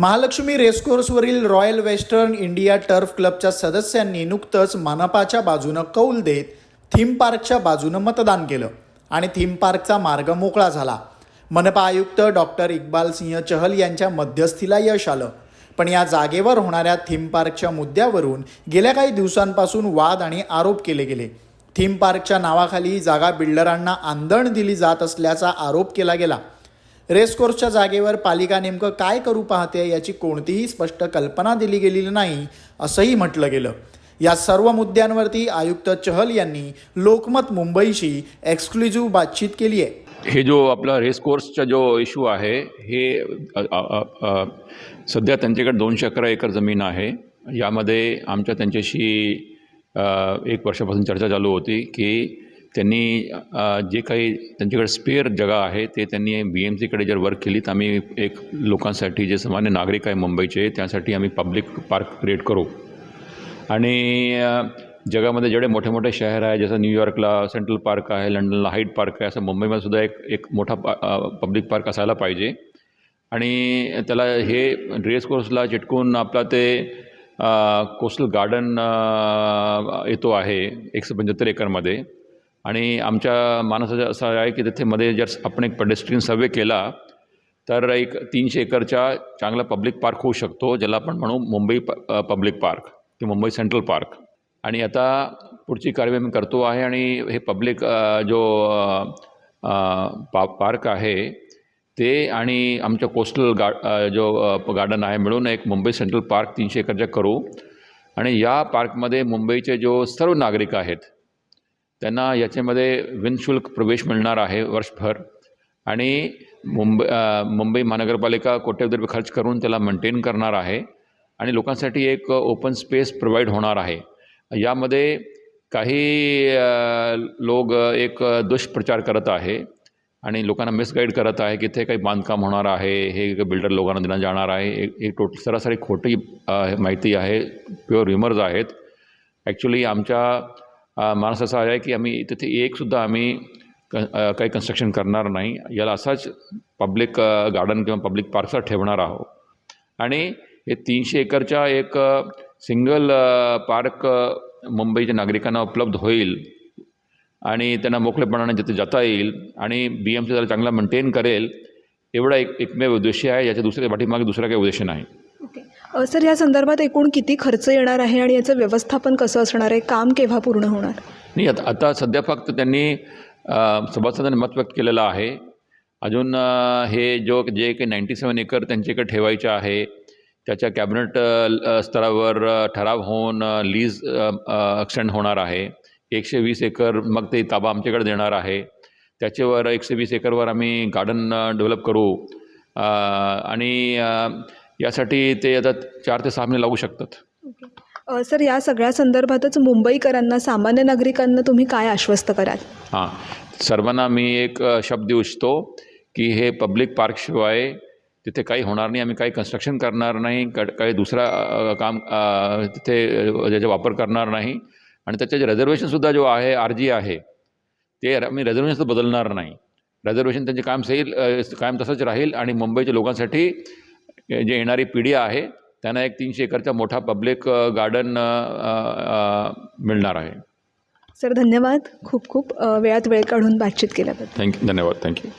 महालक्ष्मी रेसकोर्सवरील royal western India turf क्लबच्या सदस्यांनी नुकतंच मनपाच्या बाजूनं कौल देत थीम पार्कच्या बाजूनं मतदान केलं आणि थीम पार्कचा मार्ग मोकळा झाला. मनपा आयुक्त डॉक्टर इक्बाल सिंह चहल यांच्या मध्यस्थीला यश आलं. पण या जागेवर होणाऱ्या थीम पार्कच्या मुद्द्यावरून गेल्या काही दिवसांपासून वाद आणि आरोप केले गेले. थीम पार्कच्या नावाखाली जागा बिल्डरांना आंदण दिली जात असल्याचा आरोप केला गेला. रेसकोर्सच्या जागेवर पालिका नेमकं काय करू पाहते याची कोणतीही स्पष्ट कल्पना दिली गेलेली नाही असंही म्हटलं गेलं. या सर्व मुद्द्यांवरती आयुक्त चहल यांनी लोकमत मुंबईशी एक्सक्लुझिव्ह बातचीत केली आहे. हे जो आपला रेसकोर्सचा जो इश्यू आहे हे सध्या त्यांच्याकडे दोनशे अकरा एकर जमीन आहे. यामध्ये आमच्या त्यांच्याशी एक वर्षापासून चर्चा चालू होती की त्यांनी जे काही त्यांच्याकडे स्पेअर जगा आहे ते त्यांनी बी एम सीकडे जर वर्क केली तर आम्ही एक लोकांसाठी जे सामान्य नागरिक आहे मुंबईचे त्यासाठी आम्ही पब्लिक पार्क क्रिएट करू. आणि जगामध्ये जेवढे मोठे मोठे शहर आहे जसं न्यूयॉर्कला सेंट्रल पार्क आहे लंडनला हाईट पार्क आहे असं मुंबईमध्ये सुद्धा एक एक मोठा पा पब्लिक पार्क असायला पाहिजे. आणि त्याला हे रेस कोर्सला चिटकून आपला ते कोस्टल गार्डन येतो आहे एकशे पंच्याहत्तर एकरमध्ये. आणि आमच्या मानसाचं असं आहे की तिथे मध्ये जर आपण एक पेडेस्ट्रीन सर्वे केला तर एक तीनशे एकरच्या चांगला पब्लिक पार्क होऊ शकतो ज्याला आपण म्हणू मुंबई प पब्लिक पार्क ते मुंबई सेंट्रल पार्क आणि आता पुढची कार्यवाही मी करतो आहे आणि हे पब्लिक जो पा पार्क आहे ते आणि आमच्या कोस्टल गा जो गार्डन आहे मिळून एक मुंबई सेंट्रल पार्क तीनशे एकरच्या करू. आणि या पार्कमध्ये मुंबईचे जो सर्व नागरिक आहेत त्यांना याच्यामध्ये विनशुल्क प्रवेश मिळणार आहे वर्षभर. आणि मुंबई मुंबई महानगरपालिका कोट्यवधी रुपये खर्च करून त्याला मेंटेन करणार आहे. आणि लोकांसाठी एक ओपन स्पेस प्रोव्हाइड होणार आहे. यामध्ये काही लोक एक दुष्प्रचार करत आहे. आणि लोकांना मिसगाईड करत आहे की इथे काही बांधकाम होणार आहे हे बिल्डर लोकांना दिला जाणार आहे. एक एक टोट सरासरी खोटी माहिती आहे प्युअर र्युमर्स आहेत. ॲक्च्युली आमच्या मानस असा आहे की आम्ही तिथे एकसुद्धा आम्ही क काही कन्स्ट्रक्शन करणार नाही. याला असाच पब्लिक गार्डन किंवा पब्लिक पार्कचा ठेवणार आहोत. आणि हे तीनशे एकरच्या एक सिंगल पार्क मुंबईच्या नागरिकांना उपलब्ध होईल आणि त्यांना मोकळेपणाने जिथे जाता येईल आणि बी एम सी त्याला चांगला मेंटेन करेल एवढा एक एकमेव उद्देश आहे. याच्या दुसऱ्या पाठीमागे दुसरा काही उद्देश नाही. सर या संदर्भात एकूण किती खर्च येणार आहे आणि याचं व्यवस्थापन कसं असणार आहे? काम केव्हा पूर्ण होणार? नाही आता आता सध्या फक्त त्यांनी अ, सभासदांनी मत व्यक्त केलेलं आहे. अजून हे जो जे काही नाईंटी सेवन एकर त्यांच्याकडे ठेवायचे आहे त्याच्या कॅबिनेट स्तरावर ठराव होऊन लीज एक्सटेंड होणार आहे. एकशे वीस एकर मग ते ताबा आमच्याकडे देणार आहे. त्याच्यावर एकशे वीस एकरवर आम्ही गार्डन डेव्हलप करू. आणि यासाठी ते आता चार ते सहा महिने लागू शकतात. ओके. सर या सगळ्या संदर्भातच मुंबईकरांना सामान्य नागरिकांना तुम्ही काय आश्वस्त कराल? हां. सर्वांना मी एक शब्द देऊ इच्छितो की हे पब्लिक पार्कशिवाय तिथे काही होणार नाही. आम्ही काही कन्स्ट्रक्शन करणार नाही. क काही दुसरा काम तिथे अ, त्याचा वापर करणार नाही. आणि त्याचे जे रिझर्वेशनसुद्धा जो आहे आर जी आहे ते आम्ही रिझर्वेशन बदलणार नाही. रिझर्वेशन त्यांचे कायम सैल कायम तसंच राहील आणि मुंबईच्या लोकांसाठी जे येणारी पिढी आहे त्यांना एक तीनशे एकरचा मोठा पब्लिक गार्डन मिळणार आहे. सर धन्यवाद. खूप खूप वेळात वेळ काढून बातचीत केल्याबद्दल. थँक्यू धन्यवाद. थँक्यू